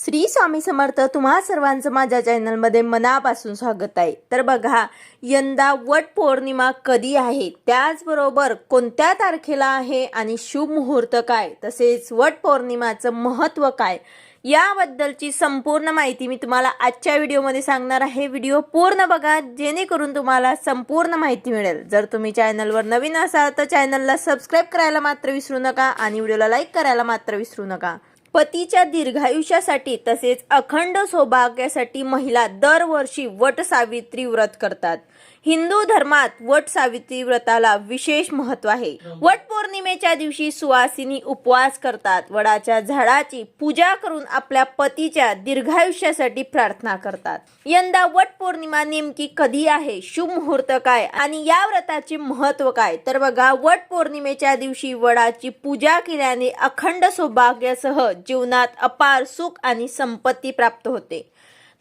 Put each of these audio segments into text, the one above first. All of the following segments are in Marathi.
श्री स्वामी समर्थ तुम्हा सर्वांचं माझ्या चॅनलमध्ये मनापासून स्वागत आहे. तर बघा यंदा वट पौर्णिमा कधी आहे? त्याचबरोबर कोणत्या तारखेला आहे आणि शुभ मुहूर्त काय? तसेच वट पौर्णिमाचं महत्त्व काय? याबद्दलची संपूर्ण माहिती मी तुम्हाला आजच्या व्हिडिओमध्ये सांगणार आहे. व्हिडिओ पूर्ण बघा जेणेकरून तुम्हाला संपूर्ण माहिती मिळेल. जर तुम्ही चॅनलवर नवीन असाल तर चॅनलला सबस्क्राईब करायला मात्र विसरू नका आणि व्हिडिओला लाईक करायला मात्र विसरू नका. पतीच्या दीर्घायुष्यासाठी तसेच अखंड सौभाग्यासाठी महिला दरवर्षी वटसावित्री व्रत करतात. हिंदू धर्मात वट सावित्री व्रताला विशेष महत्त्व आहे. वट पौर्णिमेच्या दिवशी सुवासिनी उपवास करतात. वडाच्या झाडाची पूजा करून आपल्या पतीच्या दीर्घायुष्यासाठी प्रार्थना करतात. यंदा वट पौर्णिमा नेमकी कधी आहे? शुभ मुहूर्त काय? आणि या व्रताचे महत्त्व काय? तर बघा वट पौर्णिमेच्या दिवशी वडाची पूजा केल्याने अखंड सौभाग्यासह जीवनात अपार सुख आणि संपत्ती प्राप्त होते.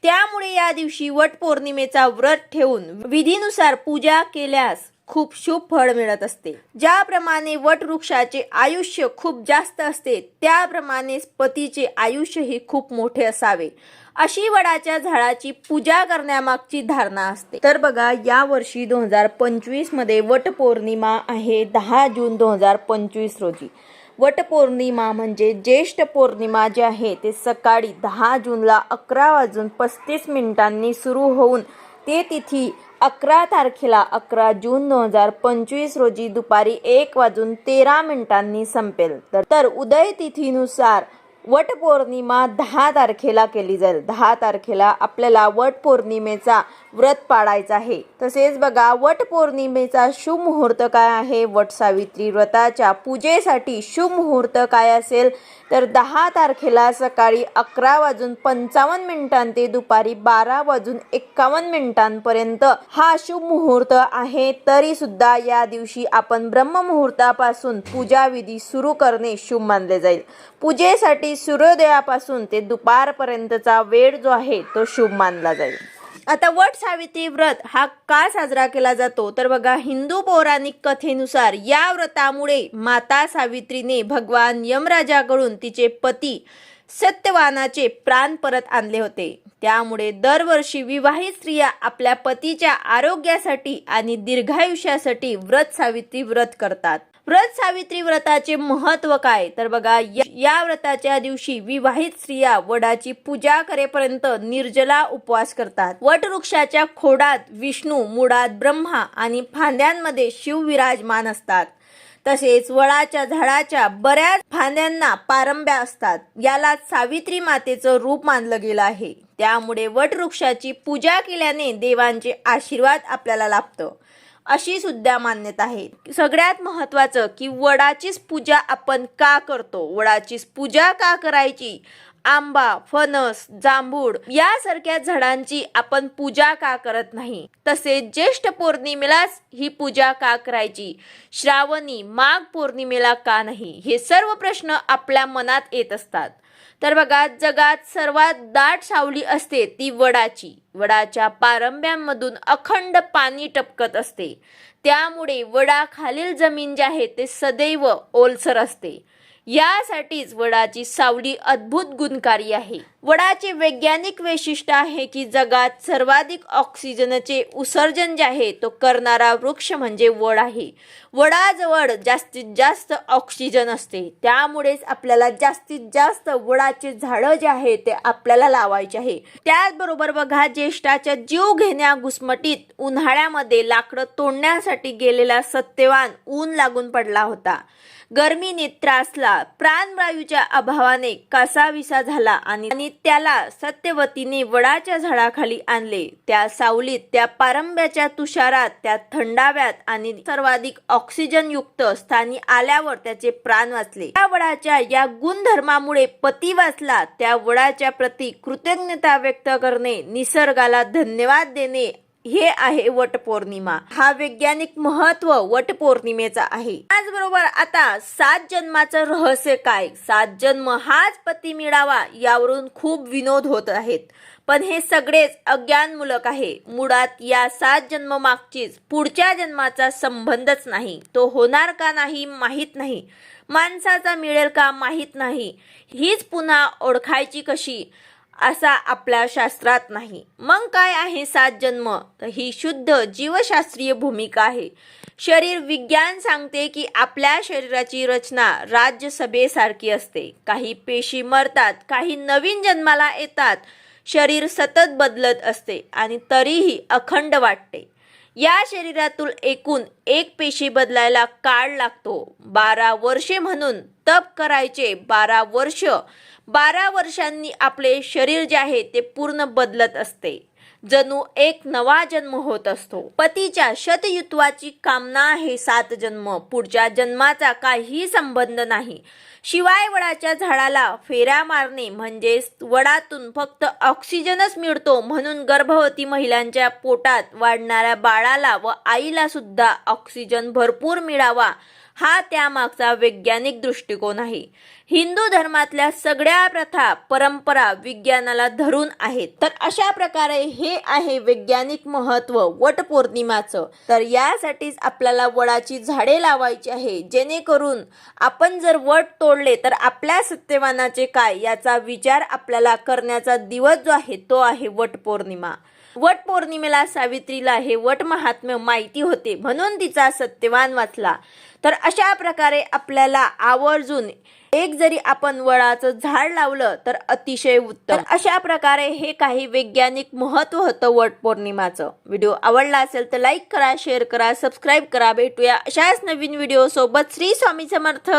त्यामुळे या दिवशी वटपौर्णिमेचा व्रत ठेवून विधीनुसार पूजा केल्यास खूप शुभ फळ मिळत असते. ज्याप्रमाणे वट वृक्षाचे आयुष्य खूप जास्त असते त्याप्रमाणे पतीचे आयुष्यही खूप मोठे असावे. अशी वडाच्या झाडाची पूजा करण्यामागची धारणा असते. तर बघा या वर्षी दोन हजार पंचवीसमध्ये वटपौर्णिमा आहे दहा जून दोन हजार पंचवीस रोजी. वटपौर्णिमा म्हणजे ज्येष्ठ पौर्णिमा जे आहे ते सकाळी दहा जूनला अकरा वाजून पस्तीस मिनिटांनी सुरू होऊन ते तिथी अकरा तारखेला अकरा जून दोन हजार पंचवीस रोजी दुपारी एक वाजून तेरा मिनिटांनी संपेल. तर तर उदय तिथीनुसार वटपौर्णिमा दहा तारखेला केली जाईल. दहा तारखेला आपल्याला वटपौर्णिमेचा व्रत पाळायचा आहे. तसेच बघा वटपौर्णिमेचा शुभ मुहूर्त काय आहे? वट सावित्री व्रताच्या पूजेसाठी शुभ मुहूर्त काय असेल? तर दहा तारखेला सकाळी अकरा वाजून पंचावन्न मिनिटां ते दुपारी बारा वाजून एक्कावन्न मिनिटांपर्यंत हा शुभ मुहूर्त आहे. तरी सुद्धा या दिवशी आपण ब्रह्ममुहूर्तापासून पूजाविधी सुरू करणे शुभ मानले जाईल. पूजेसाठी सूर्योदयापासून ते दुपारपर्यंतचा वेळ जो आहे तो शुभ मानला जाईल. आता वट सावित्री व्रत हा का साजरा केला जातो. तर बघा हिंदू पौराणिक कथेनुसार या व्रतामुळे माता सावित्रीने भगवान यमराजाकडून तिचे पती सत्यवानाचे प्राण परत आणले होते. त्यामुळे दरवर्षी विवाहित स्त्रिया आपल्या पतीच्या आरोग्यासाठी आणि दीर्घायुष्यासाठी व्रत सावित्री व्रत करतात. व्रत सावित्री व्रताचे महत्त्व काय? तर बघा या- व्रताच्या दिवशी विवाहित स्त्रिया वडाची पूजा करेपर्यंत निर्जला उपवास करतात. वट वृक्षाच्या खोडात विष्णू मुळात ब्रह्मा आणि फांद्यांमध्ये शिव विराजमान असतात. तसेच वडाच्या झाडाच्या बऱ्याच फांद्यांना पारंब्या असतात. याला सावित्री मातेचं रूप मानलं गेलं आहे. त्यामुळे वटवृक्षाची पूजा केल्याने देवांचे आशीर्वाद आपल्याला लाभतं. अशी सुद्धा मान्यता आहे. सगळ्यात महत्वाचं की वडाचीच पूजा आपण का करतो? वडाचीच पूजा का करायची? आंबा फणस जांभूळ यासारख्या झाडांची आपण पूजा का करत नाही? तसेच ज्येष्ठ पौर्णिमेलाच ही पूजा का करायची? श्रावणी माघ पौर्णिमेला का नाही? हे सर्व प्रश्न आपल्या मनात येत असतात. तर बघा जगात सर्वात दाट सावली असते ती वडाची. वडाच्या पारंब्यांमधून अखंड पाणी टपकत असते. त्यामुळे वडाखालील जमीन जे आहे ते सदैव ओलसर असते. यासाठीच वडाची सावली अद्भुत गुणकारी आहे. वडाचे वैज्ञानिक वैशिष्ट्य आहे की जगात सर्वाधिक ऑक्सिजनचे उत्सर्जन जे आहे तो करणारा वृक्ष म्हणजे वड आहे. वडाजवळ जास्तीत जास्त ऑक्सिजन असते. त्यामुळेच आपल्याला जास्तीत जास्त वडाचे झाडं जे आहे ते आपल्याला लावायचे आहे. त्याचबरोबर बघा ज्येष्ठाच्या जीव घेण्या घुसमटीत उन्हाळ्यामध्ये लाकडं तोडण्यासाठी गेलेला सत्यवान ऊन लागून पडला होता. गर्मीने त्रासला प्राणवायूच्या अभावाने कासाविसा झाला आणि आणि त्याला सत्यवतीने वडाच्या झाडाखाली आणले. त्या सावलीत त्या पारंब्याच्या तुषारात त्या थंडाव्यात आणि सर्वाधिक ऑक्सिजन युक्त स्थानी आल्यावर त्याचे प्राण वाचले. त्या वडाच्या या गुणधर्मामुळे पती वाचला. त्या वडाच्या प्रती कृतज्ञता व्यक्त करणे निसर्गाला धन्यवाद देणे हे आहे वटपौर्णिमा. हा वैज्ञानिक महत्त्व वटपौर्णिमेचा आहे. त्याचबरोबर आता सात जन्माचं रहस्य काय? सात जन्म हाच पती मिळावा यावरून खूप विनोद होत आहेत. पण हे सगळेच अज्ञानमूलक आहे. मुळात या सात जन्म मागचीच पुढच्या जन्माचा संबंधच नाही. तो होणार का नाही माहीत नाही. माणसाचा मिळेल का माहीत नाही. हीच पुन्हा ओळखायची कशी? असा आपल्या शास्त्रात नाही. मग काय आहे सात जन्म? तर ही शुद्ध जीवशास्त्रीय भूमिका आहे. शरीर विज्ञान सांगते की आपल्या शरीराची रचना राज्यसभेसारखी असते. काही पेशी मरतात काही नवीन जन्माला येतात. शरीर सतत बदलत असते आणि तरीही अखंड वाटते. या शरीरातून एकूण एक पेशी बदलायला काळ लागतो. बारा वर्षे म्हणून तप करायचे बारा वर्ष बारा वर्षांनी आपले शरीर जे आहे ते पूर्ण बदलत असते. जणू एक नवा जन्म होत असतो. पतीच्या शतयुत्वाची कामना आहे सात जन्म. पुढच्या जन्माचा काही संबंध नाही. शिवाय वडाच्या झाडाला फेऱ्या मारणे म्हणजेच वडातून फक्त ऑक्सिजनच मिळतो म्हणून गर्भवती महिलांच्या पोटात वाढणाऱ्या बाळाला व आईला सुद्धा ऑक्सिजन भरपूर मिळावा हा त्यामागचा वैज्ञानिक दृष्टिकोन आहे. हिंदू धर्मातल्या सगळ्या प्रथा परंपरा विज्ञानाला धरून आहेत. तर अशा प्रकारे हे आहे वैज्ञानिक महत्त्व वटपौर्णिमाचं तर यासाठीच आपल्याला वडाची झाडे लावायची आहे जेणेकरून आपण जर वट तोडले तर आपल्या सत्यवानाचे काय याचा विचार आपल्याला करण्याचा दिवस जो आहे तो आहे वटपौर्णिमा वट पौर्णिमेला सावित्रीला हे वट महात्म्य माहिती होते म्हणून तिचा सत्यवान वाचला. तर अशा प्रकारे आपल्याला आवर्जून एक जरी आपण वडाचं झाड लावलं तर अतिशय उत्तम. तर अशा प्रकारे हे काही वैज्ञानिक महत्त्व होतं वट पौर्णिमाचं. व्हिडिओ आवडला असेल तर लाईक करा शेअर करा सबस्क्राईब करा. भेटूया अशाच नवीन व्हिडिओ सोबत श्री स्वामी समर्थ.